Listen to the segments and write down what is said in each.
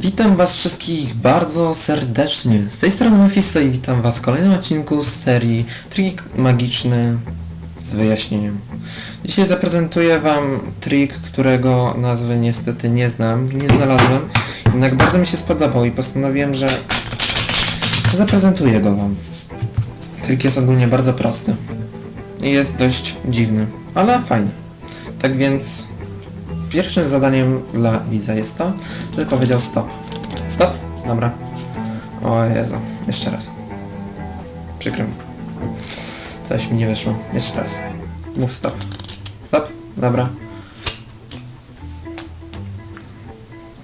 Witam was wszystkich bardzo serdecznie. Z tej strony Mephisto i witam was w kolejnym odcinku z serii Trik Magiczny z wyjaśnieniem. Dzisiaj zaprezentuję wam trik, którego nazwy niestety nie znam, nie znalazłem, jednak bardzo mi się spodobał i postanowiłem, że zaprezentuję go wam. Trik jest ogólnie bardzo prosty i jest dość dziwny, ale fajny. Tak więc Pierwszym zadaniem dla widza jest to, żeby powiedział stop. Stop? Dobra. O Jezu, jeszcze raz. Przykro mi. Coś mi nie wyszło. Jeszcze raz. Mów stop. Stop? Dobra.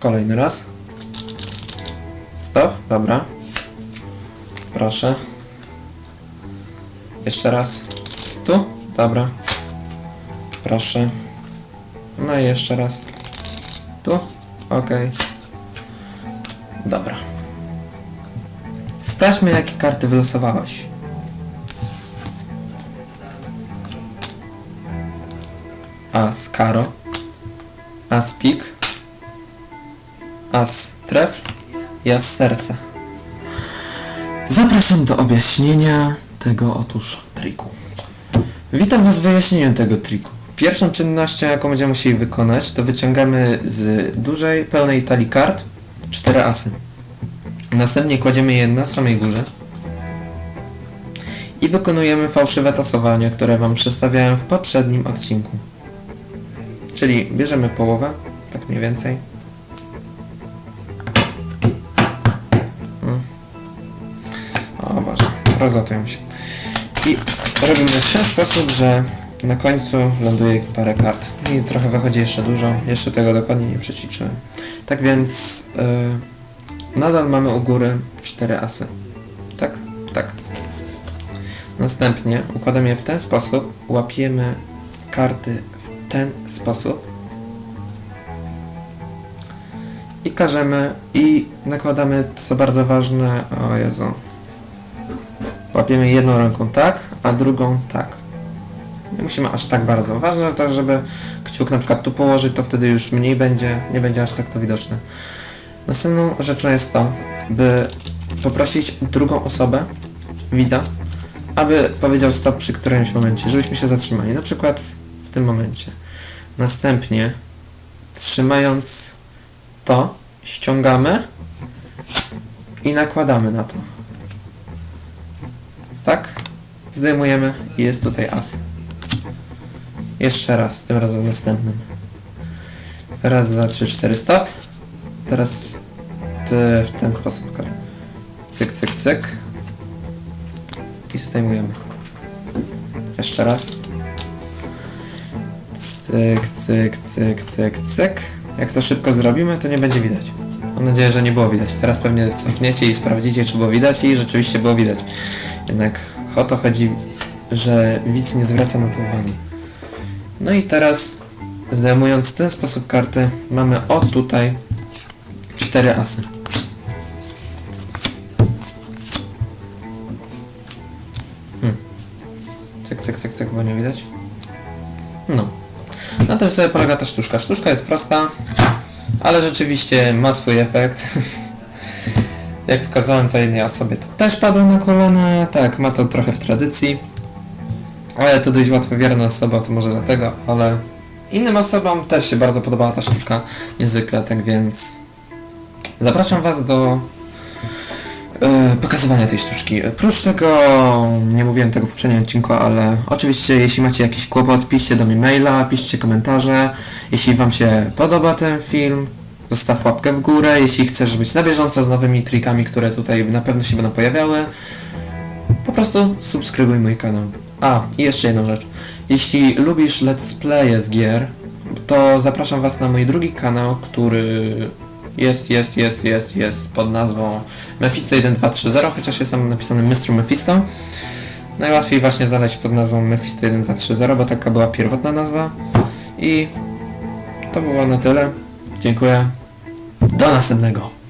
Kolejny raz. Stop? Dobra. Proszę. Jeszcze raz. Tu? Dobra. Proszę. No i jeszcze raz. Tu? Okej. Dobra. Sprawdźmy, jakie karty wylosowałeś. As karo. As pik. As trefl. I as serce. Zapraszam do objaśnienia tego otóż triku. Witam Was w wyjaśnieniu tego triku. Pierwszą czynnością, jaką będziemy musieli wykonać, to wyciągamy z dużej, pełnej talii kart cztery asy. Następnie kładziemy je na samej górze i wykonujemy fałszywe tasowanie, które Wam przedstawiałem w poprzednim odcinku. Czyli bierzemy połowę, tak mniej więcej. Mm. O Boże, rozlatują się. I robimy w ten sposób, że na końcu ląduje parę kart. I trochę wychodzi jeszcze dużo. Jeszcze tego dokładnie nie przećwiczyłem. Tak więc yy, nadal mamy u góry cztery asy. Tak? Tak. Następnie układamy je w ten sposób. Łapiemy karty w ten sposób. I każemy i nakładamy, co bardzo ważne, o Jezu. Łapiemy jedną ręką tak, a drugą tak. Nie musimy aż tak bardzo. Ważne to, żeby kciuk na przykład tu położyć, to wtedy już mniej będzie, nie będzie aż tak to widoczne. Następną rzeczą jest to, by poprosić drugą osobę, widza, aby powiedział stop przy którymś momencie, żebyśmy się zatrzymali. Na przykład w tym momencie. Następnie, trzymając to, ściągamy i nakładamy na to. Tak? Zdejmujemy i jest tutaj as. Jeszcze raz, tym razem następnym. Raz, dwa, trzy, cztery, stop. Teraz w ten sposób. Cyk, cyk, cyk. I zdejmujemy. Jeszcze raz. Cyk, cyk, cyk, cyk, cyk. Jak to szybko zrobimy, to nie będzie widać. Mam nadzieję, że nie było widać. Teraz pewnie cofniecie i sprawdzicie, czy było widać i rzeczywiście było widać. Jednak o to chodzi, że widz nie zwraca na to uwagi. No i teraz zdejmując w ten sposób kartę mamy o tutaj cztery asy. Hmm. Cyk, cyk, cyk, cyk, bo nie widać. No. Na tym sobie polega ta sztuczka. Sztuczka jest prosta, ale rzeczywiście ma swój efekt. Jak pokazałem to jednej osobie, to też padło na kolana. Tak, ma to trochę w tradycji. Ale to dość łatwowierna osoba, to może dlatego, ale innym osobom też się bardzo podobała ta sztuczka niezwykle, tak więc zapraszam Was do e, pokazywania tej sztuczki. Prócz tego, nie mówiłem tego w poprzednim odcinku, ale oczywiście jeśli macie jakiś kłopot, piszcie do mnie maila, piszcie komentarze. Jeśli Wam się podoba ten film, zostaw łapkę w górę. Jeśli chcesz być na bieżąco z nowymi trikami, które tutaj na pewno się będą pojawiały, po prostu subskrybuj mój kanał. A, i jeszcze jedną rzecz. Jeśli lubisz let's playe z gier, to zapraszam Was na mój drugi kanał, który jest, jest, jest, jest, jest pod nazwą Mephisto1230, chociaż jest napisany Mr. Mephisto. Najłatwiej właśnie znaleźć pod nazwą Mephisto1230, bo taka była pierwotna nazwa. I to było na tyle. Dziękuję. Do następnego.